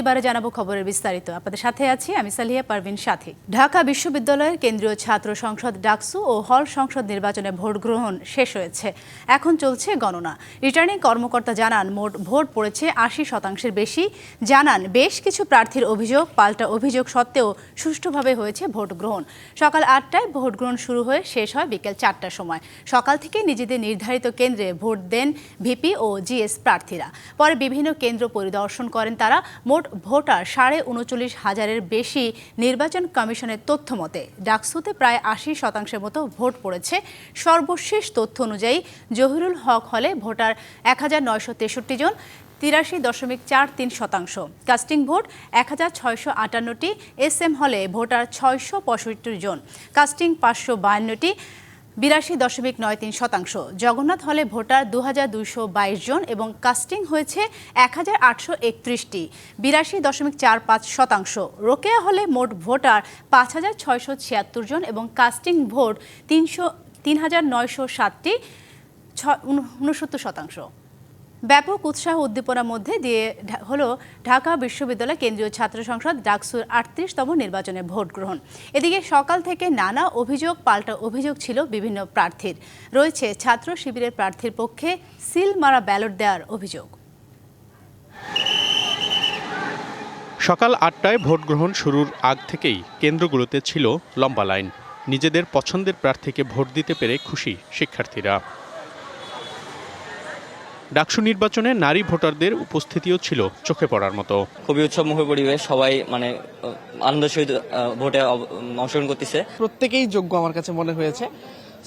এবারে জানাব খবরের বিস্তারিত। আপনাদের সাথে আছি আমি সালিয়া পারভিন সাথী। ঢাকা বিশ্ববিদ্যালয়ের কেন্দ্রীয় ছাত্র সংসদ ডাকসু ও হল সংসদ নির্বাচনে ভোট গ্রহণ শেষ হয়েছে। এখন চলছে গণনা। রিটার্নিং কর্মকর্তা জানান, মোট ভোট পড়েছে আশি শতাংশের বেশি। জানান, বেশ কিছু প্রার্থীর অভিযোগ, পাল্টা অভিযোগ সত্ত্বেও সুষ্ঠুভাবে হয়েছে ভোট গ্রহণ। সকাল আটটায় ভোট গ্রহণ শুরু হয়ে শেষ হয় বিকেল চারটার সময়। সকাল থেকে নিজেদের নির্ধারিত কেন্দ্রে ভোট দেন ভিপি ও জিএস প্রার্থীরা। পরে বিভিন্ন কেন্দ্র পরিদর্শন করেন তারা। মোট ভোটার সাড়ে উনচল্লিশ হাজারের বেশি নির্বাচন কমিশনের তথ্য মতে, ডাকসুতে প্রায় আশি শতাংশের মতো ভোট পড়েছে। সর্বশেষ তথ্য অনুযায়ী জহিরুল হক হলে ভোটার এক হাজার নয়শো তেষট্টি জন, তিরাশি দশমিক চার তিন শতাংশ। কাস্টিং ভোট এক হাজার ছয়শো আটান্নটি, এস এম হলে ভোটার ছয়শো পঁয়ষট্টি জন, কাস্টিং পাঁচশো বায়ান্নটি বিরাশি দশমিক নয় তিন শতাংশ। জগন্নাথ হলে ভোটার দু হাজার দুইশো বাইশ জন এবং কাস্টিং হয়েছে এক হাজার আটশো একত্রিশটি, বিরাশি দশমিক চার পাঁচ শতাংশ। রোকেয়া হলে মোট ভোটার পাঁচ হাজার ছয়শো ছিয়াত্তর জন এবং কাস্টিং ভোট তিনশো তিন হাজার নয়শো সাতটি, ছ উনসত্তর শতাংশ। ব্যাপক উৎসাহ উদ্দীপনার মধ্যে দিয়ে হলো ঢাকা বিশ্ববিদ্যালয় কেন্দ্রীয় ছাত্র সংসদ ডাকসুর আটত্রিশতম নির্বাচনে ভোট গ্রহণ। এদিকে সকাল থেকে নানা অভিযোগ, পাল্টা অভিযোগ ছিল বিভিন্ন প্রার্থীর। রয়েছে ছাত্র শিবিরের প্রার্থীর পক্ষে সিল মারা ব্যালট দেওয়ার অভিযোগ। সকাল আটটায় ভোট গ্রহণ শুরুর আগ থেকেই কেন্দ্রগুলোতে ছিল লম্বা লাইন। নিজেদের পছন্দের প্রার্থীকে ভোট দিতে পেরে খুশি শিক্ষার্থীরা। ডাকসু নির্বাচনে নারী ভোটারদের উপস্থিতিও ছিল চোখে পড়ার মতো। খুবই উৎসবমুখী পরিবেশ সবাই মানে আহ, আনন্দের সহিত ভোটে অংশগ্রহণ করতেছে। প্রত্যেকেই যোগ্য আমার কাছে মনে হয়েছে।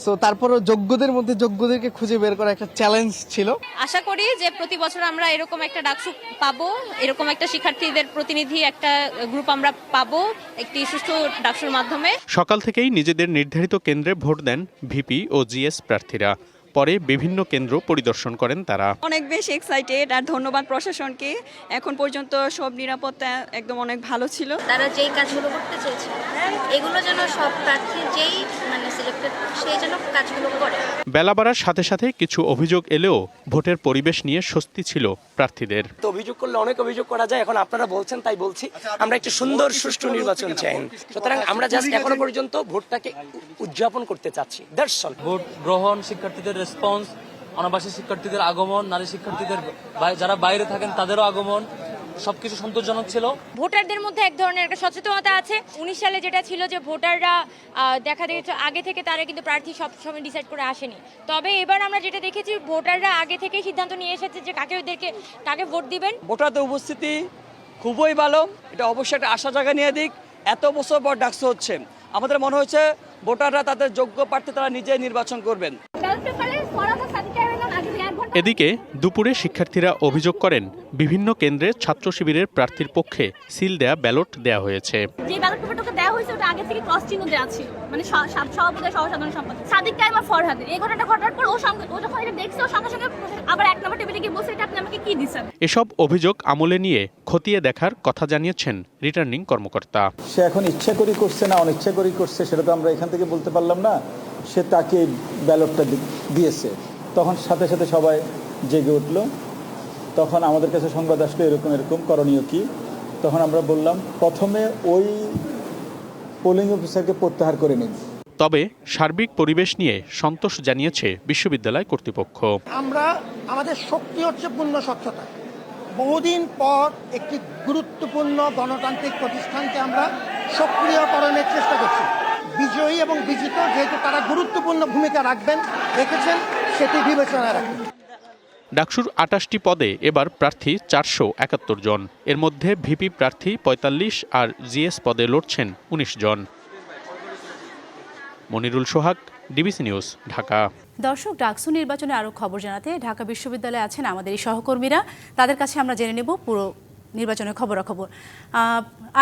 সো তারপরও যোগ্যদের মধ্যে যোগ্যদেরকে খুঁজে বের করা একটা চ্যালেঞ্জ ছিল। আশা করি যে প্রতি বছর আমরা এরকম একটা ডাকসু পাবো এরকম একটা শিক্ষার্থীদের প্রতিনিধি একটা গ্রুপ আমরা পাবো একটি সুষ্ঠু ডাকসুর মাধ্যমে। সকাল থেকেই নিজেদের নির্ধারিত কেন্দ্রে ভোট দেন ভিপি ও জিএস প্রার্থীরা। পরে বিভিন্ন কেন্দ্র পরিদর্শন করেন তারা। অনেক বেশি এক্সাইটেড আর ধন্যবাদ প্রশাসনকে। এখন পর্যন্ত সব নিরাপত্তা একদম অনেক ভালো ছিল। তারা যেই কাজগুলো করতে চেয়েছে এগুলো যেন সব প্রার্থী যেই মানে সিলেক্টেড সেই যেন কাজগুলো করে। বেলা বাড়ার সাথে সাথে কিছু অভিযোগ এলেও ভোটের পরিবেশ নিয়ে স্বস্তি ছিল প্রার্থীদের। তো অভিযোগ করলে অনেক অভিযোগ করা যায় এখন আপনারা বলছেন তাই বলছি। আমরা একটি সুন্দর সুষ্ঠু নির্বাচন চাই। সুতরাং আমরা জাস্ট এখনও পর্যন্ত ভোটটাকে উদযাপন করতে চাচ্ছি। দ্যাটস অল ভোট গ্রহণ শিক্ষার্থীদের রেসপন্স অনাবাসী শিক্ষার্থীদের আগমন নারী শিক্ষার্থীদের যারা বাইরে থাকেন তাদেরও আগমন সবকিছু সন্তোষজনক ছিল। ভোটারদের মধ্যে এক ধরনের একটা সচেতনতা আছে। উনিশ সালে যেটা ছিল যে ভোটাররা দেখা দিয়েছে আগে থেকে তারা কিন্তু প্রার্থী সবসময় ডিসাইড করে আসেনি। তবে এবার আমরা যেটা দেখেছি ভোটাররা আগে থেকেই সিদ্ধান্ত নিয়ে এসেছে যে কাকে ওদেরকে কাকে ভোট দিবেন। ভোটারদের উপস্থিতি খুবই ভালো। এটা অবশ্যই একটা আশা জায়গা নিয়ে দিক। এত বছর পর ডাকসু হচ্ছে। আমাদের মনে হচ্ছে ভোটাররা তাদের যোগ্য প্রার্থী তারা নিজে নির্বাচন করবেন। এদিকে দুপুরে শিক্ষার্থীরা অভিযোগ করেন বিভিন্ন কেন্দ্রে ছাত্র শিবিরের প্রার্থীর পক্ষে সিল দেয়া ব্যালট দেয়া হয়েছে। যে ব্যালট পেপারটাকে দেওয়া হয়েছে ওটা আগে থেকে ক্রস চিহ্ন দেওয়া ছিল। মানে সভাপতি সহ সাধারণ সম্পাদক। সাদিক কাইম আর ফরহাদের এই ঘটনাটা ঘটার পর ও সঙ্গে ও যখন এটা দেখছে ও সঙ্গে সঙ্গে আবার এক নম্বর টেবিলে গিয়ে বলছে এটা আপনি আমাকে কি দিচ্ছেন? এসব অভিযোগ আমলে নিয়ে খতিয়ে দেখার কথা জানিয়েছেন রিটার্নিং কর্মকর্তা। সে এখন ইচ্ছা করি করছে না অনিচ্ছা করি করছে সেটা তো আমরা এখান থেকে বলতে পারলাম না। সে তাকে ব্যালটটা দিয়েছে। তখন সাথে সাথে সবাই জেগে উঠল। তখন আমাদের কাছে সংবাদ আসলো এরকম এরকম করণীয় কি? তখন আমরা বললাম প্রথমে ওই পোলিং অফিসারকে প্রত্যাহার করে নিন। তবে সার্বিক পরিবেশ নিয়ে সন্তোষ জানিয়েছে বিশ্ববিদ্যালয় কর্তৃপক্ষ। আমরা আমাদের শক্তি হচ্ছে পূর্ণ স্বচ্ছতা। বহুদিন পর একটি গুরুত্বপূর্ণ গণতান্ত্রিক প্রতিষ্ঠানকে আমরা সক্রিয়করণের চেষ্টা করছি। বিজয়ী এবং বিজিত যেহেতু তারা গুরুত্বপূর্ণ ভূমিকা রাখবেন রেখেছেন সেটি বিবেচনায় রাখবেন ডাকসুর আটাশটি পদে এবার প্রার্থী চারশো একাত্তর জন। এর মধ্যে ভিপি প্রার্থী পঁয়তাল্লিশ আর জিএস পদে লড়ছেন উনিশ জন। Monirul Sohag DBC news Dhaka. দর্শক ডাকসু নির্বাচনে আরও খবর জানাতে ঢাকা বিশ্ববিদ্যালয়ে আছেন আমাদের এই সহকর্মীরা। তাদের কাছে আমরা জেনে নেব পুরো নির্বাচনের খবরাখবর।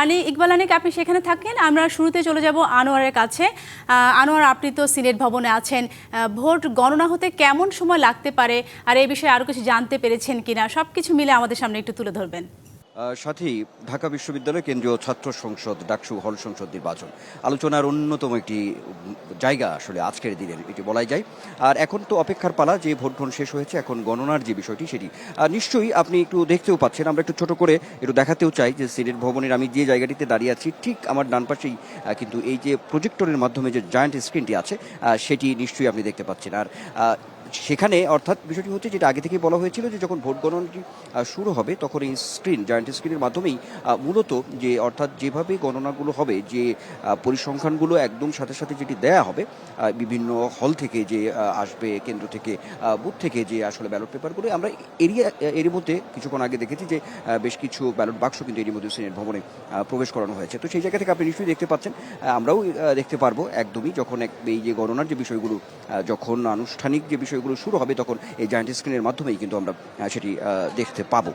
আলী ইকবাল আনিক আপনি সেখানে থাকেন, আমরা শুরুতে চলে যাব আনোয়ারের কাছে। আনোয়ার, আপনি তো সিনেট ভবনে আছেন। ভোট গণনা হতে কেমন সময় লাগতে পারে? আর এই বিষয়ে আরও কিছু জানতে পেরেছেন কিনা? সব কিছু মিলে আমাদের সামনে একটু তুলে ধরবেন। সাথেই ঢাকা বিশ্ববিদ্যালয় কেন্দ্রীয় ছাত্র সংসদ, ডাকসু হল সংসদ নির্বাচন। আলোচনার অন্যতম একটি জায়গা আসলে আজকের দিনের, এটি বলাই যায়। আর এখন তো অপেক্ষার পালা, যে ভোট গ্রহণ শেষ হয়েছে, এখন গণনার যে বিষয়টি সেটি। নিশ্চয়ই আপনি একটু দেখতেও পাচ্ছেন, আমরা একটু ছোট করে একটু দেখাতেও চাই যে সিনেট ভবনের আমি যে জায়গাটিতে দাঁড়িয়ে আছি, ঠিক আমার ডান পাশেই কিন্তু এই যে প্রজেক্টরের মাধ্যমে যে জায়ান্ট স্ক্রিনটি আছে সেটি নিশ্চয়ই আপনি দেখতে পাচ্ছেন। আর সেখানে অর্থাৎ বিষয়টি হচ্ছে যেটা আগে থেকেই বলা হয়েছিল যে যখন ভোট গণনাটি শুরু হবে, তখন এই স্ক্রিন জয়েন্ট স্ক্রিনের মাধ্যমেই মূলত যে অর্থাৎ যেভাবে গণনাগুলো হবে, যে পরিসংখ্যানগুলো একদম সাথে সাথে যেটি দেয়া হবে বিভিন্ন হল থেকে যে আসবে, কেন্দ্র থেকে বুথ থেকে যে আসলে ব্যালট পেপারগুলো আমরা এরিয়া এর মধ্যে কিছুক্ষণ আগে দেখেছি যে বেশ কিছু ব্যালট বাক্স কিন্তু এর মধ্যে সিনেট ভবনে প্রবেশ করানো হয়েছে। তো সেই জায়গা থেকে আপনি নিশ্চয়ই দেখতে পাচ্ছেন আমরাও দেখতে পারব একদমই যখন এক, এই যে গণনার যে বিষয়গুলো যখন আনুষ্ঠানিক যে বিষয়গুলো শুরু হবে তখন এই জায়ান্ট স্ক্রিনের মাধ্যমেই কিন্তু আমরা সেটি দেখতে পাবো।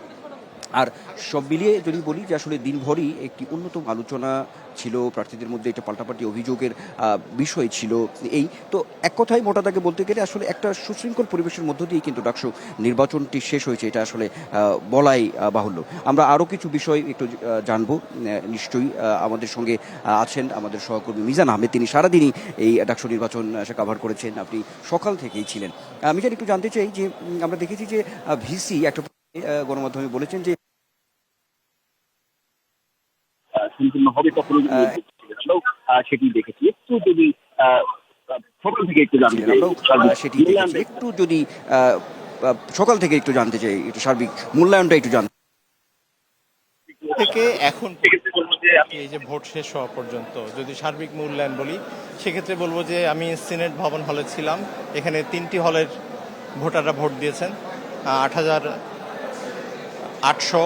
আর সব মিলিয়ে যদি বলি যে আসলে দিনভরই একটি অন্যতম আলোচনা ছিল, প্রার্থীদের মধ্যে এটা পাল্টাপাল্টি অভিযোগের বিষয় ছিল এই। তো এক কথায় মোটা দাগে বলতে গেলে আসলে একটা সুশৃঙ্খল পরিবেশের মধ্য দিয়েই কিন্তু ডাকসু নির্বাচনটি শেষ হয়েছে, এটা আসলে বলাই বাহুল্য। আমরা আরও কিছু বিষয় একটু জানব নিশ্চয়ই আমাদের সঙ্গে আছেন আমাদের সহকর্মী মিজান আহমেদ। তিনি সারাদিনই এই ডাকসু নির্বাচন কাভার করেছেন। আপনি সকাল থেকেই ছিলেন। আমি জানি একটু জানতে চাই যে আমরা দেখেছি যে ভিসি একটা গণমাধ্যমে বলেছেন যে সম্পূর্ণ হবে সেটি দেখেছি। একটু যদি সকাল থেকে একটু জানতে চাই সেটি একটু যদি সকাল থেকে একটু জানতে চাই একটু সার্বিক মূল্যায়নটা একটু জানতে থেকে এখন সেক্ষেত্রে বলব যে আমি এই যে ভোট শেষ হওয়া পর্যন্ত যদি সার্বিক মূল্যায়ন বলি সেক্ষেত্রে বলব যে আমি সিনেট ভবন হলে ছিলাম। এখানে তিনটি হলের ভোটাররা ভোট দিয়েছেন। আট হাজার আটশো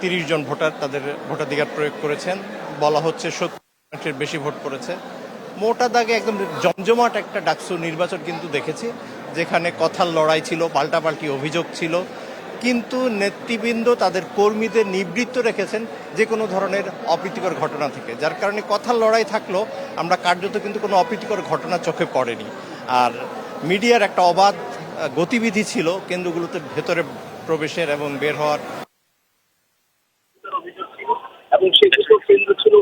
তিরিশ জন ভোটার তাদের ভোটাধিকার প্রয়োগ করেছেন। বলা হচ্ছে সত্তর বেশি ভোট পড়েছে। মোটা দাগে একদম জমজমাট একটা ডাকসু নির্বাচন কিন্তু দেখেছি, যেখানে কথার লড়াই ছিল, পাল্টাপাল্টি অভিযোগ ছিল। কিন্তু নেতৃবৃন্দ তাদের কর্মীদের নিবৃত্ত রেখেছেন যে কোনো ধরনের অপ্রীতিকর ঘটনা থেকে। যার কারণে কথার লড়াই থাকলেও আমরা কার্যত কিন্তু কোনো অপ্রীতিকর ঘটনা চোখে পড়েনি। আর মিডিয়ার একটা অবাধ গতিবিধি ছিল কেন্দ্রগুলোতে ভেতরে প্রবেশের এবং বের হওয়ার অভিযোগ ছিল এবং সে দুটো কেন্দ্র ছিল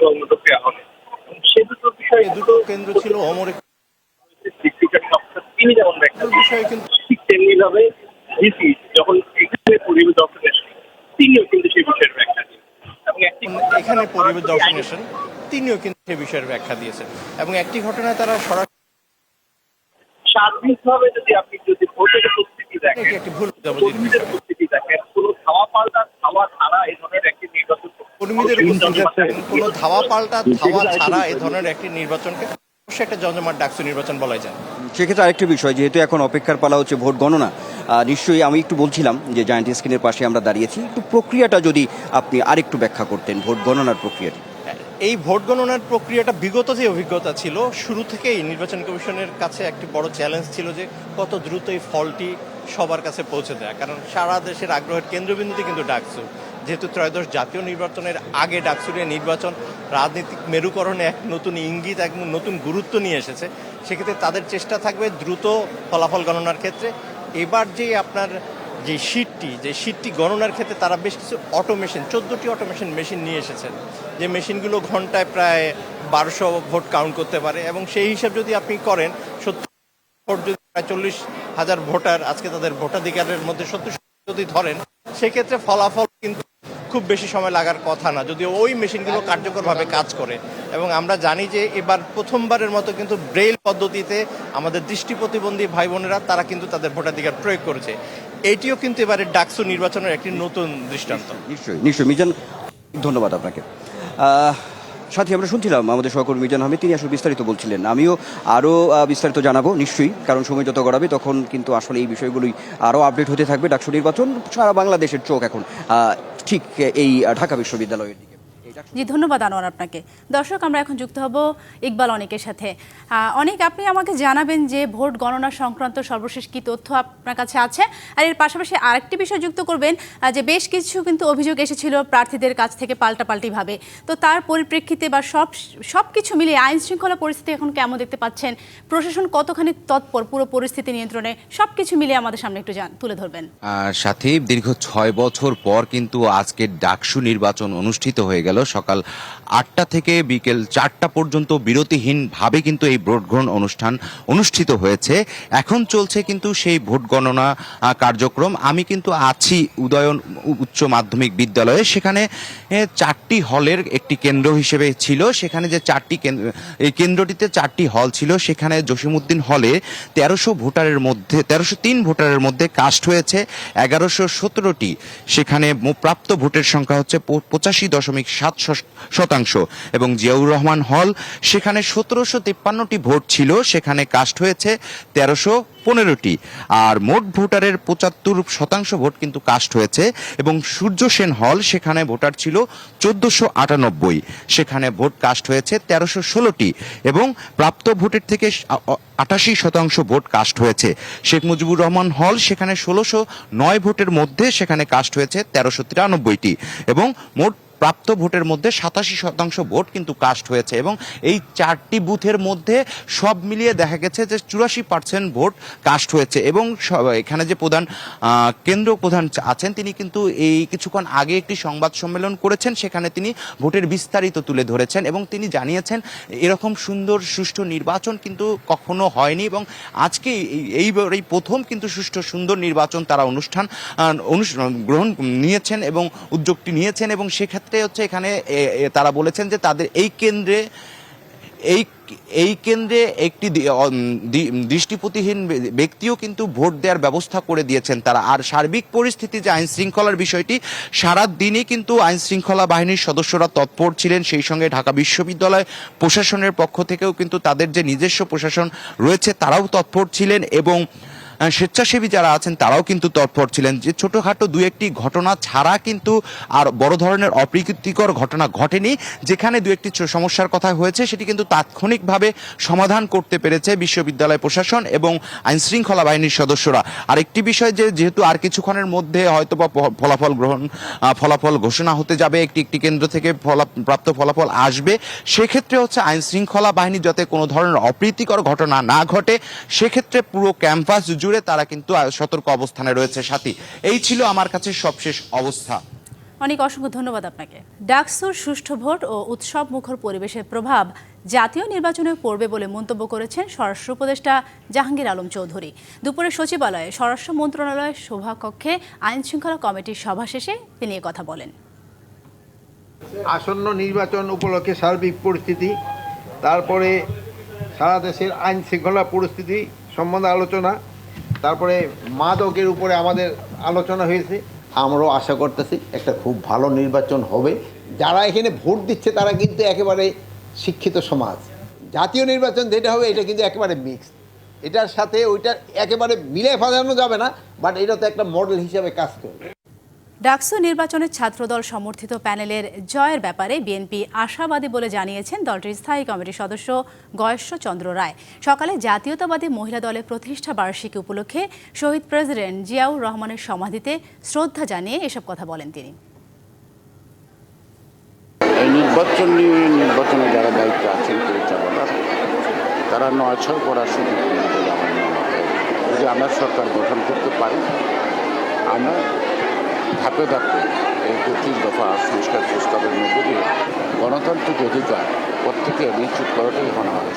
এবং রোকেয়া হলে এবং সে দুটো বিষয়ে দুটো কেন্দ্র ছিল অমরে তিনি যেমন ব্যাখ্যা বিষয়ে কিন্তু ঠিক তেমনি ভাবে ডিসি যখন এখানে পরিবেশ দপ্তর তিনিও কিন্তু সেই বিষয়ের ব্যাখ্যা এখানে পরিবেশ দর্শন এসেন তিনিও কিন্তু সে বিষয়ের ব্যাখ্যা দিয়েছেন। এবং একটি ঘটনায় তারা সরাসরি সার্বিকভাবে যদি আপনি যদি ভোটের উপস্থিতি দেখেন একটি ভুল উপস্থিতি দেখেন কোনো ধাওয়া পাল্টা ধাওয়া ছাড়া এই ধরনের একটি নির্বাচন কর্মীদের কোনো ধাওয়া পাল্টা ধাওয়া ছাড়া এই ধরনের একটি নির্বাচনকে অবশ্যই একটা জমজমাট ডাকসু নির্বাচন বলাই যায়। সেক্ষেত্রে আরেকটি বিষয় যেহেতু এখন অপেক্ষার পালা হচ্ছে ভোট গণনা নিশ্চয়ই আমি একটু বলছিলাম যে জায়ান্ট স্ক্রিনের পাশে আমরা দাঁড়িয়েছি। একটু প্রক্রিয়াটা যদি আপনি আরেকটু ব্যাখ্যা করতেন ভোট গণনার প্রক্রিয়াটি। এই ভোট গণনার প্রক্রিয়াটা বিগত যে অভিজ্ঞতা ছিল শুরু থেকেই নির্বাচন কমিশনের কাছে একটি বড় চ্যালেঞ্জ ছিল যে কত দ্রুত এই ফলটি সবার কাছে পৌঁছে দেয়। কারণ সারা দেশের আগ্রহের কেন্দ্রবিন্দুতে কিন্তু ডাকসু। যেহেতু ত্রয়োদশ জাতীয় নির্বাচনের আগে ডাকসুরের নির্বাচন, রাজনৈতিক মেরুকরণে এক নতুন ইঙ্গিত, এক নতুন গুরুত্ব নিয়ে এসেছে। সেক্ষেত্রে তাদের চেষ্টা থাকবে দ্রুত ফলাফল গণনার ক্ষেত্রে। এবার যে আপনার যে শীটটি যে শীটটি গণনার ক্ষেত্রে তারা বেশ কিছু অটোমেশন চোদ্দোটি অটোমেশন মেশিন নিয়ে এসেছেন। যে মেশিনগুলো ঘন্টায় প্রায় বারোশো ভোট কাউন্ট করতে পারে এবং সেই হিসাব যদি আপনি করেন, সত্তর ভোট যদি প্রায় চল্লিশ হাজার ভোটার, আজকে তাদের ভোটাধিকারের মধ্যে সত্তর যদি ধরেন, সেক্ষেত্রে ফলাফল কিন্তু খুব বেশি সময় লাগার কথা না যদি ওই মেশিনগুলো কার্যকরভাবে কাজ করে। এবং আমরা জানি যে এবার প্রথমবারের মতো কিন্তু ব্রেইল পদ্ধতিতে আমাদের দৃষ্টি প্রতিবন্ধী ভাই বোনেরা, তারা কিন্তু তাদের ভোটাধিকার প্রয়োগ করেছে। এটিও কিন্তু এবারে ডাকসু নির্বাচনের একটি নতুন দৃষ্টান্ত। নিশ্চয়ই নিশ্চয়ই। মিজান, ধন্যবাদ আপনাকে। সাথী, আমরা শুনছিলাম আমাদের সহকর্মী মিজান আহমেদ, তিনি আসলে বিস্তারিত বলছিলেন। আমিও আরও বিস্তারিত জানাব, নিশ্চয়ই, কারণ সময় যত গড়াবে তখন কিন্তু আসলে এই বিষয়গুলোই আরও আপডেট হতে থাকবে ডাকসু নির্বাচন, সারা বাংলাদেশের চোখ এখন। ঠিক এই ঢাকা বিশ্ববিদ্যালয়ের জি ধন্যবাদ আনোয়ার আপনাকে। দর্শক আমরা এখন যুক্ত হব ইকবাল অনেকের সাথে। অনেক আপনি আমাকে জানাবেন যে ভোট গণনা সংক্রান্ত সর্বশেষ কি তথ্য আপনার কাছে আছে? আর এর পাশাপাশি আরেকটি বিষয় যুক্ত করবেন যে বেশ কিছু কিন্তু অভিযোগ এসেছিল প্রার্থীদের কাছ থেকে পাল্টাপাল্টিভাবে। তো তার পরিপ্রেক্ষিতে বা সব সব কিছু মিলিয়ে আইন শৃঙ্খলা পরিস্থিতি এখন কেমন দেখতে পাচ্ছেন? প্রশাসন কতখানি তৎপর পুরো পরিস্থিতি নিয়ন্ত্রণে? সব কিছু মিলিয়ে আমাদের সামনে একটু জান- তুলে ধরবেন। আর সাথে দীর্ঘ ছয় বছর পর কিন্তু আজকে ডাকসু নির্বাচন অনুষ্ঠিত হয়ে গেল। সকাল আটটা থেকে বিকেল চারটা পর্যন্ত বিরতিহীনভাবে কিন্তু এই ভোট গ্রহণ অনুষ্ঠান অনুষ্ঠিত হয়েছে। এখন চলছে কিন্তু সেই ভোট গণনা কার্যক্রম। আমি কিন্তু আছি উদয়ন উচ্চ মাধ্যমিক বিদ্যালয়ে। সেখানে চারটি হলের একটি কেন্দ্র হিসেবে ছিল। সেখানে যে চারটি এই কেন্দ্রটিতে চারটি হল ছিল। সেখানে জসিমউদ্দিন হলে তেরোশো ভোটারের মধ্যে, তেরোশো তিন ভোটারের মধ্যে কাস্ট হয়েছে এগারোশো সতেরোটি। সেখানে প্রাপ্ত ভোটের সংখ্যা হচ্ছে পঁচাশি দশমিক সাত শস- শতাংশ এবং জিয়াউর রহমান হল, সেখানে সতেরোশো তিপ্পান্নটি ভোট ছিল, সেখানে কাস্ট হয়েছে তেরোশো পনেরোটি। আর মোট ভোটারের পঁচাত্তর শতাংশ ভোট কিন্তু কাস্ট হয়েছে এবং সূর্য সেন হল, সেখানে ভোটার ছিল চোদ্দশো আটানব্বই। সেখানে ভোট কাস্ট হয়েছে তেরোশো ষোলোটি এবং প্রাপ্ত ভোটের থেকে আটাশি শতাংশ ভোট কাস্ট হয়েছে। শেখ মুজিবুর রহমান হল, সেখানে ষোলোশো নয় ভোটের মধ্যে সেখানে কাস্ট হয়েছে তেরোশো তিরানব্বইটি এবং মোট প্রাপ্ত ভোটের মধ্যে সাতাশি শতাংশ ভোট কিন্তু কাস্ট হয়েছে এবং এই চারটি বুথের মধ্যে সব মিলিয়ে দেখা গেছে যে চুরাশি পার্সেন্ট ভোট কাস্ট হয়েছে এবং এখানে যে প্রধান কেন্দ্র প্রধান আছেন তিনি কিন্তু এই কিছুক্ষণ আগে একটি সংবাদ সম্মেলন করেছেন, সেখানে তিনি ভোটের বিস্তারিত তুলে ধরেছেন এবং তিনি জানিয়েছেন এরকম সুন্দর সুষ্ঠু নির্বাচন কিন্তু কখনো হয়নি এবং আজকে এই- প্রথম কিন্তু সুষ্ঠু সুন্দর নির্বাচন তারা অনুষ্ঠান গ্রহণ নিয়েছেন এবং উদ্যোগটি নিয়েছেন এবং সেক্ষেত্রে হচ্ছে এখানে তারা বলেছেন যে তাদের এই কেন্দ্রে, এই এই কেন্দ্রে একটি দৃষ্টিপ্রতিহীন ব্যক্তিও কিন্তু ভোট দেওয়ার ব্যবস্থা করে দিয়েছেন তারা। আর সার্বিক পরিস্থিতি যে আইন শৃঙ্খলার বিষয়টি, সারা দিনই কিন্তু আইন শৃঙ্খলা বাহিনীর সদস্যরা তৎপর ছিলেন। সেই সঙ্গে ঢাকা বিশ্ববিদ্যালয় প্রশাসনের পক্ষ থেকেও কিন্তু তাদের যে নিজস্ব প্রশাসন রয়েছে, তারাও তৎপর ছিলেন এবং স্বেচ্ছাসেবী যারা আছেন, তারাও কিন্তু তৎপর ছিলেন যে ছোটোখাটো দু একটি ঘটনা ছাড়া কিন্তু আর বড় ধরনের অপ্রীতিকর ঘটনা ঘটেনি। যেখানে দু একটি সমস্যার কথা হয়েছে, সেটি কিন্তু তাৎক্ষণিকভাবে সমাধান করতে পেরেছে বিশ্ববিদ্যালয় প্রশাসন এবং আইনশৃঙ্খলা বাহিনীর সদস্যরা। আর একটি বিষয় যে, যেহেতু আর কিছুক্ষণের মধ্যে হয়তো বা ফলাফল গ্রহণ ফলাফল ঘোষণা হতে যাবে, একটি একটি কেন্দ্র থেকে প্রাপ্ত ফলাফল আসবে, সেক্ষেত্রে হচ্ছে আইনশৃঙ্খলা বাহিনী যাতে কোনো ধরনের অপ্রীতিকর ঘটনা না ঘটে, সেক্ষেত্রে পুরো ক্যাম্পাস জুড়ে তারা কিন্তু সতর্ক অবস্থানে রয়েছে সাথী। এই ছিল আমার কাছে সবশেষ অবস্থা। অনেক অসংখ্য ধন্যবাদ আপনাকে। ডাকসুর সুষ্ঠু ভোট ও উৎসব মুখর পরিবেশের প্রভাব জাতীয় নির্বাচনে পড়বে বলে মন্তব্য করেছেন স্বরাষ্ট্র উপদেষ্টা জাহাঙ্গীর আলম চৌধুরী। দুপুরে সচিবালয়ে স্বরাষ্ট্র মন্ত্রণালয়ের সভাকক্ষে আইন শৃঙ্খলা কমিটির সভা শেষে তিনি কথা বলেন। আসন্ন নির্বাচন উপলক্ষে সার্বিক পরিস্থিতি তারপরে সারা দেশের আইন শৃঙ্খলা পরিস্থিতি সম্বন্ধে আলোচনা তারপরে মাদকের উপরে আমাদের আলোচনা হয়েছে। আমরাও আশা করতেছি একটা খুব ভালো নির্বাচন হবে। যারা এখানে ভোট দিচ্ছে, তারা কিন্তু একেবারে শিক্ষিত সমাজ। জাতীয় নির্বাচন যেটা হবে, এটা কিন্তু একেবারে মিক্সড এটার সাথে ওইটা একেবারে মিলে ফাজানো যাবে না বাট এটা তো একটা মডেল হিসাবে কাজ করবে। ডাকসু নির্বাচনে ছাত্রদল সমর্থিত প্যানেলের জয়ের ব্যাপারে বিএনপি আশাবাদী বলে জানিয়েছেন দলটির স্থায়ী কমিটির সদস্য গয়েশ্বর চন্দ্র রায়। সকালে জাতীয়তাবাদী মহিলা দলের প্রতিষ্ঠা বার্ষিকী উপলক্ষে শহীদ প্রেসিডেন্ট জিয়াউর রহমানের সমাধিতে শ্রদ্ধা জানিয়ে এসব কথা বলেন তিনি। নির্বাচন নিয়ে নির্বাচনে যারা আছেন পরিচালনার তারা নয় ছয় করার সুযোগ যদি আমরা সরকার গঠন করতে পারি, আমরা ধাপে ধাপে এই পঁচিশ দফা সংস্কার প্রস্তাবের মধ্যে দিয়ে গণতান্ত্রিক অধিকার প্রত্যেকে নিশ্চিত করাটাই এখন আমাদের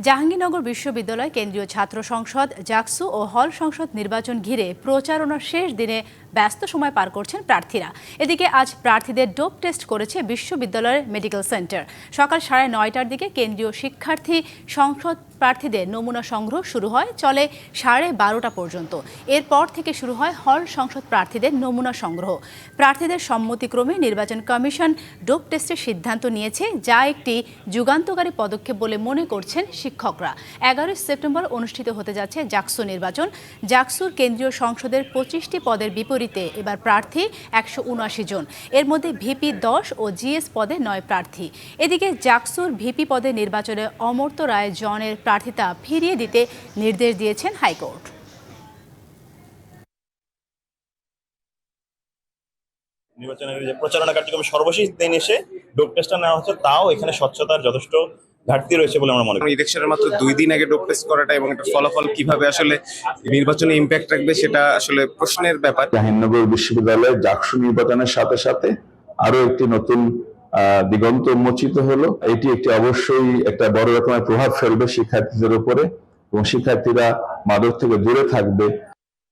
জাহাঙ্গীরনগর বিশ্ববিদ্যালয় কেন্দ্রীয় ছাত্র সংসদ জাকসু ও হল সংসদ নির্বাচন ঘিরে প্রচারণার শেষ দিনে ব্যস্ত সময় পার করছেন প্রার্থীরা। এদিকে আজ প্রার্থীদের ডোপ টেস্ট করেছে বিশ্ববিদ্যালয়ের মেডিকেল সেন্টার। সকাল সাড়ে নয়টার দিকে কেন্দ্রীয় শিক্ষার্থী সংসদ প্রার্থীদের নমুনা সংগ্রহ শুরু হয়, চলে সাড়ে বারোটা পর্যন্ত। এরপর থেকে শুরু হয় হল সংসদ প্রার্থীদের নমুনা সংগ্রহ। প্রার্থীদের সম্মতিক্রমে নির্বাচন কমিশন ডোপ টেস্টের সিদ্ধান্ত নিয়েছে, যা একটি যুগান্তকারী পদক্ষেপ বলে মনে করছেন শিক্ষকরা। এগারোই সেপ্টেম্বর অনুষ্ঠিত হতে যাচ্ছে জাকসু নির্বাচন। জাকসুর কেন্দ্রীয় সংসদের পঁচিশটি পদের বিপরীতে এবার প্রার্থী একশো উনআশি জন। এর মধ্যে ভিপি দশ ও জিএস পদে নয় প্রার্থী। এদিকে জাকসুর ভিপি পদে নির্বাচনে অমর্ত্য রায় জনের প্রার্থিতা ফিরিয়ে দিতে নির্দেশ দিয়েছেন হাইকোর্ট। নির্বাচনের যে প্রচারণা কার্যক্রম সর্বশেষ দিন এসে ডোপ টেস্টটা নেওয়া হচ্ছে, তাও এখানে স্বচ্ছতার যথেষ্ট ঘাটতি রয়েছে বলে আমরা মনে করি। ইলেকশনের মাত্র দুই দিন আগে ডোপ টেস্ট করাটা এবং একটা ফলাফল কীভাবে আসলে নির্বাচনে ইম্প্যাক্ট রাখবে সেটা আসলে প্রশ্নের ব্যাপার। জাহাঙ্গীরনগর বিশ্ববিদ্যালয়ের জাকসু নির্বাচনের সাথে সাথে আরও একটি নতুন আহ, দিগন্ত উন্মোচিত হলো। এটি একটি অবশ্যই একটা বড় রকমের প্রভাব ফেলবে শিক্ষার্থীদের উপরে এবং শিক্ষার্থীরা মাদক থেকে দূরে থাকবে।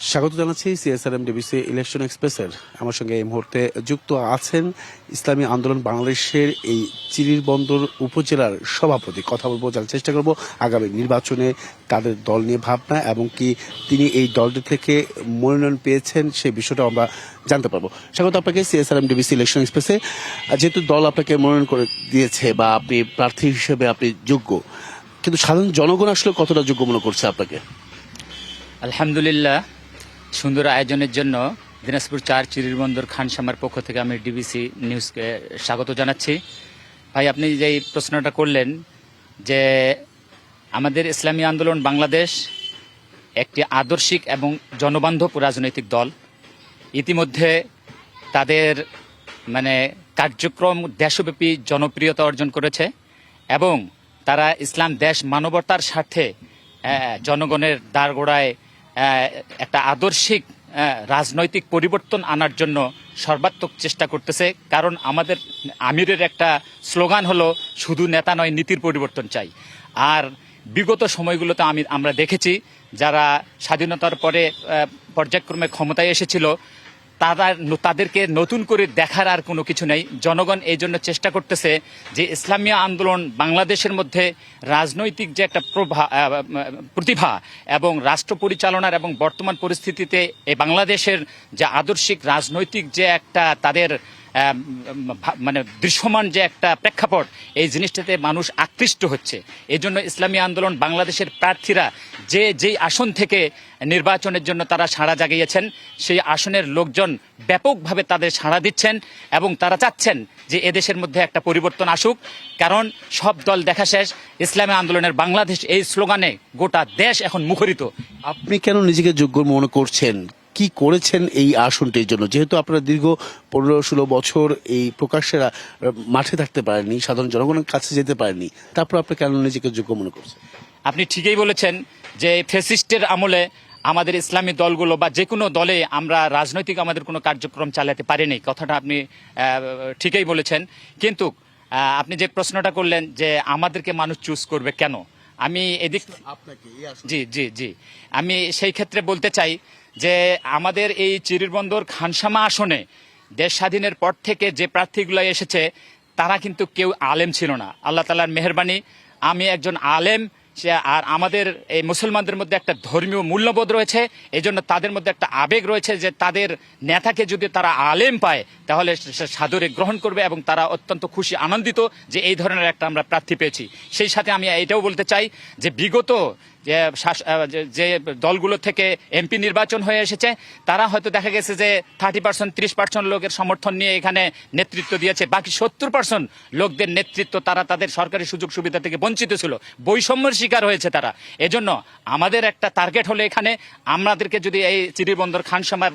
স্বাগত জানাচ্ছি সিএসআরএম ডিবিসি ইলেকশন এক্সপ্রেসের আমার সঙ্গে এই মুহূর্তে যুক্ত আছেন ইসলামী আন্দোলন বাংলাদেশের এই চিরির বন্দর উপজেলার সভাপতি। কথা বলব, জানার চেষ্টা করব আগামী নির্বাচনে তাদের দল নিয়ে ভাবনা এবং কি তিনি এই দলটি থেকে মনোনয়ন পেয়েছেন সেই বিষয়টা আমরা জানতে পারব। স্বাগত আপনাকে সিএসআরএম ডিবিসি ইলেকশন এক্সপ্রেসে যেহেতু দল আপনাকে মনোনয়ন করে দিয়েছে বা আপনি প্রার্থী হিসেবে আপনি যোগ্য, কিন্তু সাধারণ জনগণ আসলে কতটা যোগ্য মনে করছে আপনাকে? আলহামদুলিল্লাহ সুন্দর আয়োজনের জন্য দিনাজপুর চার চিরিরবন্দর খানসামার পক্ষ থেকে আমি ডিবিসি নিউজকে স্বাগত জানাচ্ছি। ভাই, আপনি যে প্রশ্নটা করলেন যে আমাদের ইসলামী আন্দোলন বাংলাদেশ একটি আদর্শিক এবং জনবান্ধব রাজনৈতিক দল। ইতিমধ্যে তাদের মানে কার্যক্রম দেশব্যাপী জনপ্রিয়তা অর্জন করেছে এবং তারা ইসলাম দেশ মানবতার স্বার্থে জনগণের দ্বারগোড়ায় একটা আদর্শিক রাজনৈতিক পরিবর্তন আনার জন্য সর্বাত্মক চেষ্টা করতেছে। কারণ আমাদের আমিরের একটা স্লোগান হলো, শুধু নেতা নয়, নীতির পরিবর্তন চাই। আর বিগত সময়গুলোতে আমি, আমরা দেখেছি, যারা স্বাধীনতার পরে পর্যায়ক্রমে ক্ষমতায় এসেছিল তারা তাদেরকে নতুন করে দেখার আর কোনো কিছু নেই। জনগণ এই জন্য চেষ্টা করতেছে যে ইসলামী আন্দোলন বাংলাদেশের মধ্যে রাজনৈতিক যে একটা প্রভা প্রতিভা এবং রাষ্ট্র পরিচালনার এবং বর্তমান পরিস্থিতিতে এই বাংলাদেশের যে আদর্শিক, রাজনৈতিক যে একটা তাদের মানে দৃশ্যমান যে একটা প্রেক্ষাপট, এই জিনিসটাতে মানুষ আকৃষ্ট হচ্ছে। এই জন্য ইসলামী আন্দোলন বাংলাদেশের প্রার্থীরা যে, যেই আসন থেকে নির্বাচনের জন্য তারা সাড়া জাগিয়েছেন, সেই আসনের লোকজন ব্যাপকভাবে তাদের সাড়া দিচ্ছেন এবং তারা চাচ্ছেন যে এদেশের মধ্যে একটা পরিবর্তন আসুক। কারণ সব দল দেখা শেষ, ইসলামী আন্দোলনের বাংলাদেশ এই স্লোগানে গোটা দেশ এখন মুখরিত। আপনি কেন নিজেকে যোগ্য মনে করছেন? কি করেছেন এই আসনটির জন্য? যেহেতু আপনারা দীর্ঘ পনেরো ষোলো বছর এই প্রকাশ্যেরা মাঠে থাকতে পারেননি সাধারণ জনগণের কাছে যেতে পারেননি তারপর আপনি কেন নিজেকে যোগ্য মনে করছেন? আপনি ঠিকই বলেছেন যে ফেসিস্টের আমলে আমাদের ইসলামী দলগুলো বা যে কোনো দলে আমরা রাজনৈতিক আমাদের কোনো কার্যক্রম চালাতে পারিনি কথাটা আপনি ঠিকই বলেছেন। কিন্তু আপনি যে প্রশ্নটা করলেন যে আমাদেরকে মানুষ চুজ করবে কেন আমি এদিক জি জি জি। আমি সেই ক্ষেত্রে বলতে চাই যে আমাদের এই চিরিরবন্দর খানসামা আসনে দেশ স্বাধীনের পর থেকে যে প্রার্থীগুলো এসেছে, তারা কিন্তু কেউ আলেম ছিল না। আল্লাহ তালার মেহরবানি, আমি একজন আলেম, সে আর আমাদের এই মুসলমানদের মধ্যে একটা ধর্মীয় মূল্যবোধ রয়েছে এই জন্য তাদের মধ্যে একটা আবেগ রয়েছে যে তাদের নেতাকে যদি তারা আলেম পায়, তাহলে সে সাদরে গ্রহণ করবে এবং তারা অত্যন্ত খুশি, আনন্দিত যে এই ধরনের একটা আমরা প্রার্থী পেয়েছি। সেই সাথে আমি এটাও বলতে চাই যে বিগত যে যে দলগুলো থেকে এমপি নির্বাচন হয়ে এসেছে, তারা হয়তো দেখা গেছে যে থার্টি পার্সেন্ট ত্রিশ পার্সেন্ট লোকের সমর্থন নিয়ে এখানে নেতৃত্ব দিয়েছে। বাকি সত্তর পার্সেন্ট লোকদের নেতৃত্ব তারা তাদের সরকারি সুযোগ সুবিধা থেকে বঞ্চিত ছিল। বৈষম্যের শিকার হয়েছে তারা। এজন্য আমাদের একটা টার্গেট হলো এখানে। আমাদেরকে যদি এই চিরিবন্দর খানসামার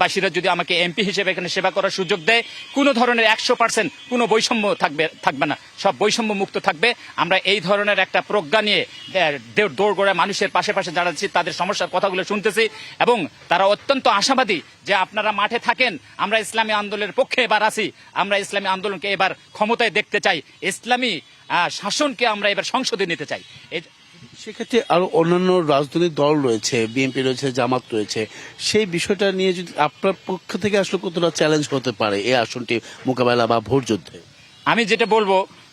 বাসীরা যদি আমাকে এমপি হিসেবে এখানে সেবা করার সুযোগ দেয়, কোনো ধরনের একশো পার্সেন্ট কোনো বৈষম্য থাকবে থাকবে না। সব বৈষম্য মুক্ত থাকবে। আমরা এই ধরনের একটা প্রজ্ঞা নিয়ে দৌড় গড়ে মানুষের পাশে পাশে দাঁড়াচ্ছি তাদের সমস্যার কথাগুলো শুনতেছি এবং তারা অত্যন্ত আশাবাদী যে আপনারা মাঠে থাকেন, আমরা ইসলামী আন্দোলনের পক্ষে এবার আছি, আমরা ইসলামী আন্দোলনকে এবার ক্ষমতায় দেখতে চাই। ইসলামী শাসনকে আমরা এবার সংসদে নিতে চাই। সেক্ষেত্রে আরও অন্যান্য রাজনৈতিক দল রয়েছে বিএনপি রয়েছে, জামাত রয়েছে, সেই বিষয়টা নিয়ে যদি আপনার পক্ষ থেকে আসলে কতটা চ্যালেঞ্জ হতে পারে এই আসনটি মোকাবেলা বা ভোট যুদ্ধে? আমি যেটা বলব,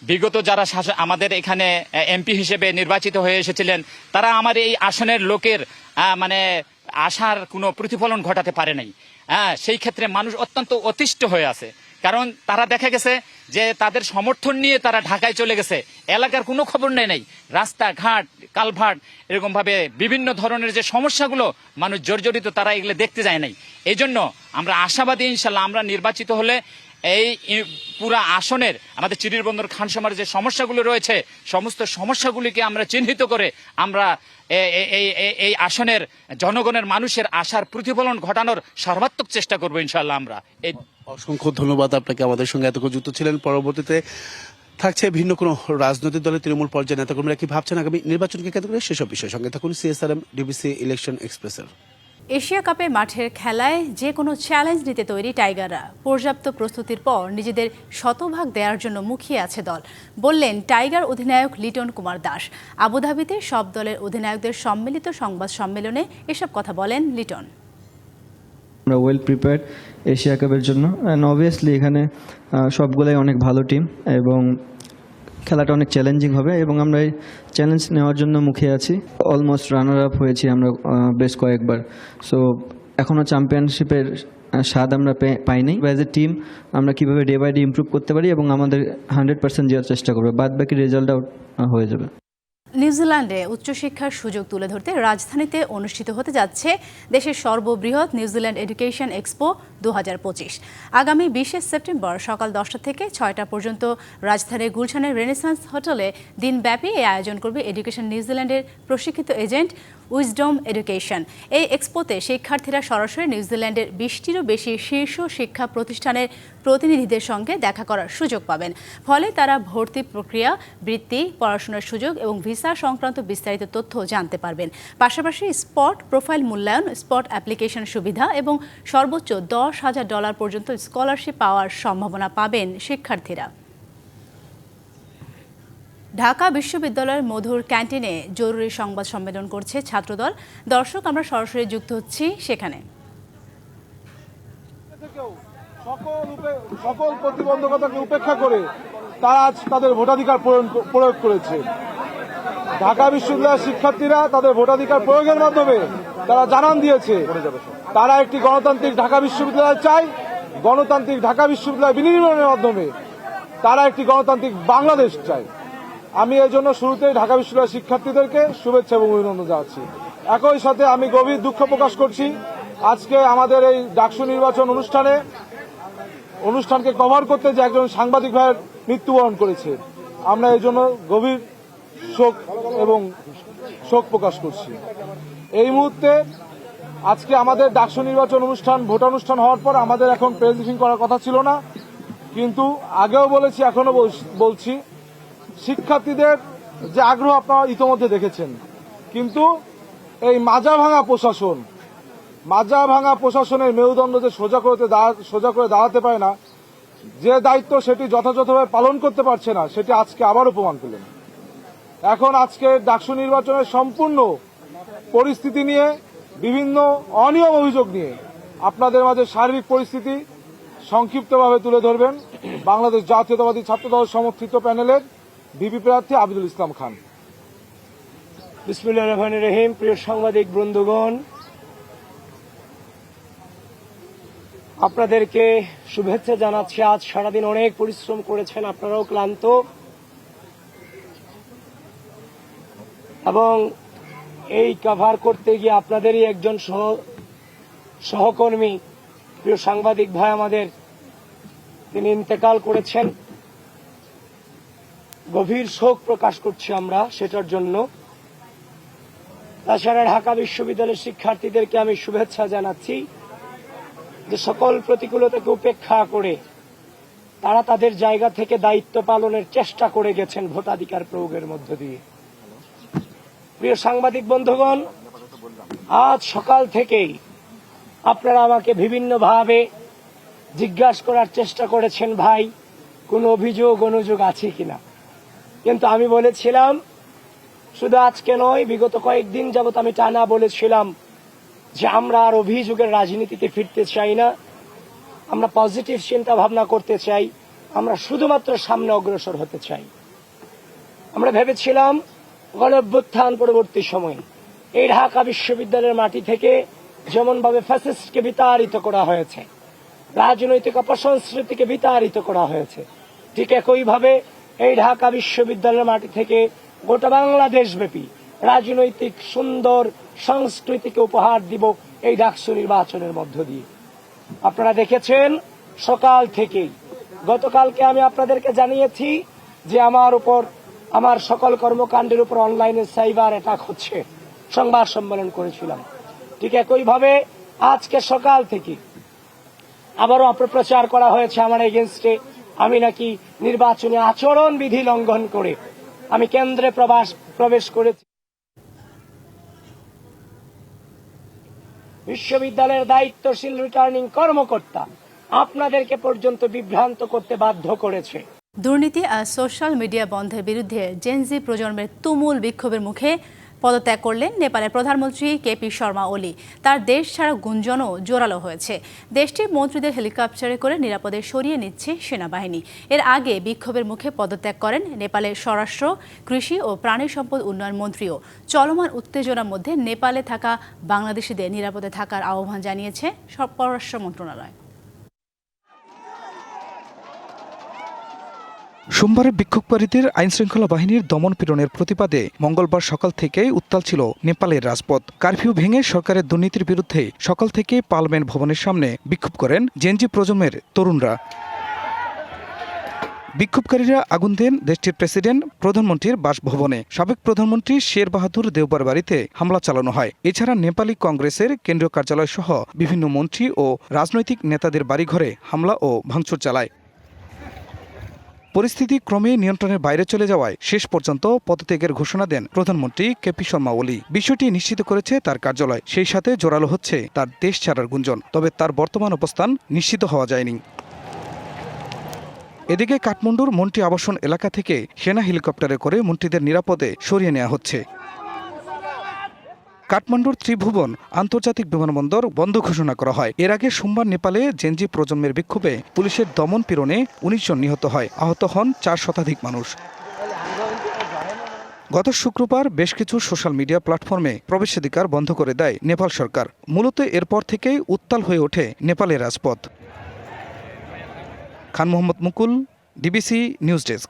বিগত যারা আমাদের এখানে এমপি হিসেবে নির্বাচিত হয়ে এসেছিলেন, তারা আমার এই আসনের লোকের মানে আশার কোনো প্রতিফলন ঘটাতে পারে নাই। হ্যাঁ সেই ক্ষেত্রে মানুষ অত্যন্ত অতিষ্ঠ হয়ে আছে। কারণ তারা দেখা গেছে যে তাদের সমর্থন নিয়ে তারা ঢাকায় চলে গেছে। এলাকার কোনো খবর নেই নাই। রাস্তাঘাট, কালভার্ট, এরকমভাবে বিভিন্ন ধরনের যে সমস্যাগুলো মানুষ জর্জরিত তারা এগুলো দেখতে যায় নাই। এই জন্য আমরা আশাবাদী ইনশাল্লাহ আমরা নির্বাচিত হলে এই পুরা আসনের, আমাদের চিরিরবন্দর খানসামার যে সমস্যাগুলো রয়েছে, সমস্ত সমস্যাগুলিকে আমরা চিহ্নিত করে আমরা এই এই- আসনের জনগণের মানুষের আশার প্রতিফলন ঘটানোর সর্বাত্মক চেষ্টা করব ইনশাল্লাহ আমরা। এই অসংখ্য ধন্যবাদ আপনাকে আমাদের সঙ্গে এতক্ষণ যুক্ত ছিলেন। পরবর্তীতে থাকছে ভিন্ন কোনো রাজনৈতিক দলের তৃণমূল পর্যায়ে নেতাকর্মীরা কি ভাবছেন আগামী নির্বাচনকে কেন্দ্র করে? সেসব বিষয় সঙ্গে থাকুন সিএসআরএম ডিবিসি ইলেকশন এক্সপ্রেসের এশিয়া কাপে মাঠের খেলায় যে কোনো চ্যালেঞ্জ নিতে তৈরি টাইগাররা। পর্যাপ্ত প্রস্তুতির পর নিজেদের শতভাগ দেওয়ার জন্য মুখিয়ে আছে দল, বললেন টাইগার অধিনায়ক লিটন কুমার দাস। আবুধাবিতে সব দলের অধিনায়কদের সম্মিলিত সংবাদ সম্মেলনে এসব কথা বলেন লিটন। আমরা ওয়েল প্রিপেয়ার্ড এশিয়া কাপের জন্য অ্যান্ড অবভিয়াসলি এখানে সবগুলোই অনেক ভালো টিম এবং খেলাটা অনেক চ্যালেঞ্জিং হবে এবং আমরা এই চ্যালেঞ্জ নেওয়ার জন্য মুখে আছি। অলমোস্ট রানার আপ হয়েছি আমরা বেশ কয়েকবার। সো এখনও চ্যাম্পিয়নশিপের স্বাদ আমরা পাইনি। অ্যাজ এ টিম আমরা কীভাবে ডে বাই ডে ইম্প্রুভ করতে পারি এবং আমাদের হান্ড্রেড পার্সেন্ট দেওয়ার চেষ্টা করব। বাদ বাকি রেজাল্ট আউট হয়ে যাবে। নিউজিল্যান্ডে উচ্চশিক্ষার সুযোগ তুলে ধরতে রাজধানীতে অনুষ্ঠিত হতে যাচ্ছে দেশের সর্ববৃহৎ নিউজিল্যান্ড এডুকেশন এক্সপো দু হাজার পঁচিশ। আগামী বিশে সেপ্টেম্বর সকাল দশটা থেকে ছয়টা পর্যন্ত রাজধানীর গুলশানের রেনেসান্স হোটেলে দিনব্যাপী এই আয়োজন করবে এডুকেশন নিউজিল্যান্ডের প্রশিক্ষিত এজেন্ট। Wisdom education. এই এক্সপোতে শিক্ষার্থীরা সরাসরি নিউজিল্যান্ডের বিশটিরও বেশি শীর্ষ শিক্ষা প্রতিষ্ঠানের প্রতিনিধিদের সঙ্গে দেখা করার সুযোগ পাবেন। ফলে তারা ভর্তি প্রক্রিয়া, বৃত্তি, পড়াশোনার সুযোগ এবং ভিসা সংক্রান্ত বিস্তারিত তথ্য জানতে পারবেন। পাশাপাশি স্পট প্রোফাইল মূল্যায়ন, স্পট অ্যাপ্লিকেশন সুবিধা এবং সর্বোচ্চ দশ হাজার ডলার পর্যন্ত স্কলারশিপ পাওয়ার সম্ভাবনা পাবেন শিক্ষার্থীরা। ঢাকা বিশ্ববিদ্যালয়ের মধুর ক্যান্টিনে জরুরি সংবাদ সম্মেলন করছে ছাত্রদল। দর্শক, আমরা সরাসরি যুক্ত হচ্ছি সেখানে। সকল প্রতিবন্ধকতাকে উপেক্ষা করে তারা আজ তাদের ভোটাধিকার প্রয়োগ করেছে। ঢাকা বিশ্ববিদ্যালয়ের শিক্ষার্থীরা তাদের ভোটাধিকার প্রয়োগের মাধ্যমে তারা জানান দিয়েছে, তারা একটি গণতান্ত্রিক ঢাকা বিশ্ববিদ্যালয় চায়। গণতান্ত্রিক ঢাকা বিশ্ববিদ্যালয় বিনির্মাণের মাধ্যমে তারা একটি গণতান্ত্রিক বাংলাদেশ চায়। আমি এই জন্য শুরুতেই ঢাকা বিশ্ববিদ্যালয়ের শিক্ষার্থীদেরকে শুভেচ্ছা এবং অভিনন্দন জানাচ্ছি। একই সাথে আমি গভীর দুঃখ প্রকাশ করছি। আজকে আমাদের এই ডাকসু নির্বাচন অনুষ্ঠানে, অনুষ্ঠানকে কভার করতে যে একজন সাংবাদিক ভাইয়ের মৃত্যুবরণ করেছে, আমরা এই জন্য গভীর শোক এবং শোক প্রকাশ করছি। এই মুহূর্তে আজকে আমাদের ডাকসু নির্বাচন অনুষ্ঠান, ভোটানুষ্ঠান হওয়ার পর আমাদের এখন প্রেস ব্রিফিং করার কথা ছিল না। কিন্তু আগেও বলেছি এখনও বল- বলছি শিক্ষার্থীদের যে আগ্রহ আপনারা ইতোমধ্যে দেখেছেন। কিন্তু এই মাজা ভাঙা প্রশাসন মাজা ভাঙা প্রশাসনের মেরুদণ্ড যে সোজা করতে সোজা করে দাঁড়াতে পারে না, যে দায়িত্ব সেটি যথাযথভাবে পালন করতে পারছে না, সেটি আজকে আবারও প্রমাণ পেলেন এখন আজকে ডাকসু নির্বাচনের সম্পূর্ণ পরিস্থিতি নিয়ে, বিভিন্ন অনিয়ম অভিযোগ নিয়ে আপনাদের মাঝে সার্বিক পরিস্থিতি সংক্ষিপ্তভাবে তুলে ধরবেন। বাংলাদেশ জাতীয়তাবাদী ছাত্রদল সমর্থিত প্যানেলের ভিপি প্রার্থী আবিদুল ইসলাম খান। বিসমুল্লাহ রহমান রহিম, প্রিয় সাংবাদিক বন্ধুগণ, আপনাদেরকে শুভেচ্ছা জানাচ্ছি। আজ সারাদিন অনেক পরিশ্রম করেছেন, আপনারাও ক্লান্ত। এবং এই কাভার করতে গিয়ে আপনাদেরই একজন সহ, সহকর্মী, প্রিয় সাংবাদিক ভাই আমাদের, তিনি ইন্তেকাল করেছেন। গভীর শোক প্রকাশ করছি আমরা সেটার জন্য। তাছাড়া ঢাকা বিশ্ববিদ্যালয়ের শিক্ষার্থীদেরকে আমি শুভেচ্ছা জানাচ্ছি যে সকল প্রতিকূলতাকে উপেক্ষা করে তারা তাদের জায়গা থেকে দায়িত্ব পালনের চেষ্টা করে গেছেন ভোটাধিকার প্রয়োগের মধ্য দিয়ে। প্রিয় সাংবাদিক বন্ধুগণ, আজ সকাল থেকেই আপনারা আমাকে বিভিন্নভাবে জিজ্ঞাসা করার চেষ্টা করেছেন, ভাই, কোনো অভিযোগ, অনুযোগ আছে কিনা? কিন্তু আমি বলেছিলাম, শুধু আজকে নয়, বিগত কয়েকদিন যাবত আমি টানা বলেছিলাম যে আমরা আর অভিযোগের রাজনীতিতে ফিরতে চাই না। আমরা পজিটিভ চিন্তা ভাবনা করতে চাই। আমরা শুধুমাত্র সামনে অগ্রসর হতে চাই। আমরা ভেবেছিলাম গণ অভ্যুত্থান পরবর্তী সময়ে এই ঢাকা বিশ্ববিদ্যালয়ের মাটি থেকে যেমনভাবে ফ্যাসিস্টকে বিতাড়িত করা হয়েছে, রাজনৈতিক অপসংস্কৃতিকে বিতাড়িত করা হয়েছে, ঠিক একইভাবে এই ঢাকা বিশ্ববিদ্যালয়ের মাটি থেকে গোটা বাংলাদেশ ব্যাপী রাজনৈতিক, সুন্দর, সংস্কৃতিকে উপহার দিব এই ডাকসু নির্বাচনের মধ্য দিয়ে। আপনারা দেখেছেন, সকাল থেকেই, গতকালকে আমি আপনাদেরকে জানিয়েছি যে আমার উপর, আমার সকল কর্মকাণ্ডের উপর অনলাইনে সাইবার অ্যাটাক হচ্ছে। সংবাদ সম্মেলন করেছিলাম। ঠিক একইভাবে আজকে সকাল থেকে আবারও অপপ্রচার করা হয়েছে আমার এগেনস্টে আমি নাকি নির্বাচনী আচরণ বিধি লঙ্ঘন করে, আমি কেন্দ্রে প্রবাস, প্রবেশ করেছি। বিশ্ববিদ্যালয়ের দায়িত্বশীল রিটার্নিং কর্মকর্তা আপনাদেরকে পর্যন্ত বিভ্রান্ত করতে বাধ্য করেছে। দুর্নীতি আর সোশ্যাল মিডিয়া বন্ধের বিরুদ্ধে জেনজি প্রজন্মের তুমুল বিক্ষোভের মুখে পদত্যাগ করলেন নেপালের প্রধানমন্ত্রী কেপি শর্মা ওলি। তার দেশ ছাড়া গুঞ্জনও জোরালো হয়েছে। দেশটির মন্ত্রীদের হেলিকপ্টারে করে নিরাপদে সরিয়ে নিচ্ছে সেনাবাহিনী। এর আগে বিক্ষোভের মুখে পদত্যাগ করেন নেপালের স্বরাষ্ট্র, কৃষি ও প্রাণী সম্পদ উন্নয়ন মন্ত্রীও। চলমান উত্তেজনার মধ্যে নেপালে থাকা বাংলাদেশিদের নিরাপদে থাকার আহ্বান জানিয়েছে পররাষ্ট্র মন্ত্রণালয়। সোমবারে বিক্ষোভকারীদের আইনশৃঙ্খলা বাহিনীর দমন পীড়নের প্রতিবাদে মঙ্গলবার সকাল থেকেই উত্তাল ছিল নেপালের রাজপথ। কারফিউ ভেঙে সরকারের দুর্নীতির বিরুদ্ধে সকাল থেকে পার্লামেন্ট ভবনের সামনে বিক্ষোভ করেন জেনজি প্রজন্মের তরুণরা। বিক্ষোভকারীরা আগুন দেন দেশটির প্রেসিডেন্ট, প্রধানমন্ত্রীর বাসভবনে। সাবেক প্রধানমন্ত্রী শের বাহাদুর দেওবার বাড়িতে হামলা চালানো হয়। এছাড়া নেপালি কংগ্রেসের কেন্দ্রীয় কার্যালয় সহ বিভিন্ন মন্ত্রী ও রাজনৈতিক নেতাদের বাড়িঘরে হামলা ও ভাঙচুর চালায়। পরিস্থিতি ক্রমে নিয়ন্ত্রণের বাইরে চলে যাওয়ায় শেষ পর্যন্ত পদত্যাগের ঘোষণা দেন প্রধানমন্ত্রী কেপি শর্মা ওলি। বিষয়টি নিশ্চিত করেছে তার কার্যালয়। সেই সাথে জোরালো হচ্ছে তার দেশ ছাড়ার গুঞ্জন, তবে তার বর্তমান অবস্থান নিশ্চিত হওয়া যায়নি। এদিকে কাঠমান্ডুর মন্ত্রী আবাসন এলাকা থেকে সেনা হেলিকপ্টারে করে মন্ত্রীদের নিরাপদে সরিয়ে নেওয়া হচ্ছে। কাঠমান্ডুর ত্রিভুবন আন্তর্জাতিক বিমানবন্দর বন্ধ ঘোষণা করা হয়। এর আগে সোমবার নেপালে জেনজি প্রজন্মের বিক্ষোভে পুলিশের দমন পীড়নে উনিশ জন নিহত হয়। আহত হন চার শতাধিক মানুষ। গত শুক্রবার বেশ কিছু সোশ্যাল মিডিয়া প্ল্যাটফর্মে প্রবেশাধিকার বন্ধ করে দেয় নেপাল সরকার। মূলত এরপর থেকেই উত্তাল হয়ে ওঠে নেপালের রাজপথ। Khan Mohammad Mukul DBC news desk.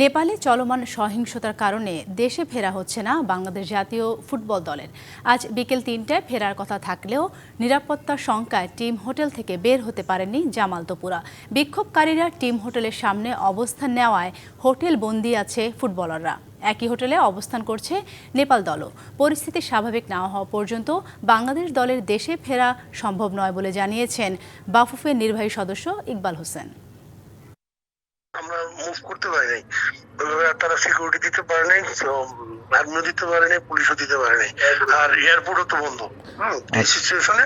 নেপালে চলমান সহিংসতার কারণে দেশে ফেরা হচ্ছে না বাংলাদেশ জাতীয় ফুটবল দলের। আজ বিকেল তিনটায় ফেরার কথা থাকলেও নিরাপত্তার শঙ্কায় টিম হোটেল থেকে বের হতে পারেননি জামাল তোপুরা। বিক্ষোভকারীরা টিম হোটেলের সামনে অবস্থান নেওয়ায় হোটেল বন্দি আছে ফুটবলাররা। একই হোটেলে অবস্থান করছে নেপাল দলও। পরিস্থিতি স্বাভাবিক না হওয়া পর্যন্ত বাংলাদেশ দলের দেশে ফেরা সম্ভব নয় বলে জানিয়েছেন বাফুফের নির্বাহী সদস্য ইকবাল হোসেন। আমরা মুভ করতে পারি নাই। ওইভাবে আর তারা সিকিউরিটি দিতে পারে নাই আর্মিও দিতে পারে নাই পুলিশও দিতে পারে নাই। আর এয়ারপোর্টও তো বন্ধ। হ্যাঁ এই সিচুয়েশনে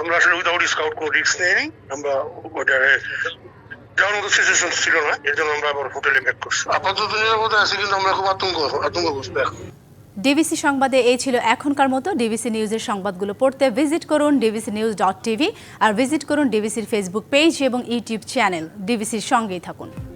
আমরা আসলে উইদাউট স্কাউট কোনো রিস্ক নেইনি আমরা ওইটারে যাওয়ার মতো সিচুয়েশন ছিল না এর জন্য আমরা আবার হোটেলে ব্যাক করছি। আপাতত নিরাপদে আছি কিন্তু আমরা খুব আতঙ্ক আতঙ্কগ্রস্ত এখন ডিবিসি সংবাদে এই ছিল এখনকার মতো। ডিবিসি নিউজের সংবাদগুলো পড়তে ভিজিট করুন ডিবিসি নিউজ ডট টিভি আর ভিজিট করুন ডিবিসির ফেসবুক পেজ এবং ইউটিউব চ্যানেল ডিবিসির সঙ্গেই থাকুন।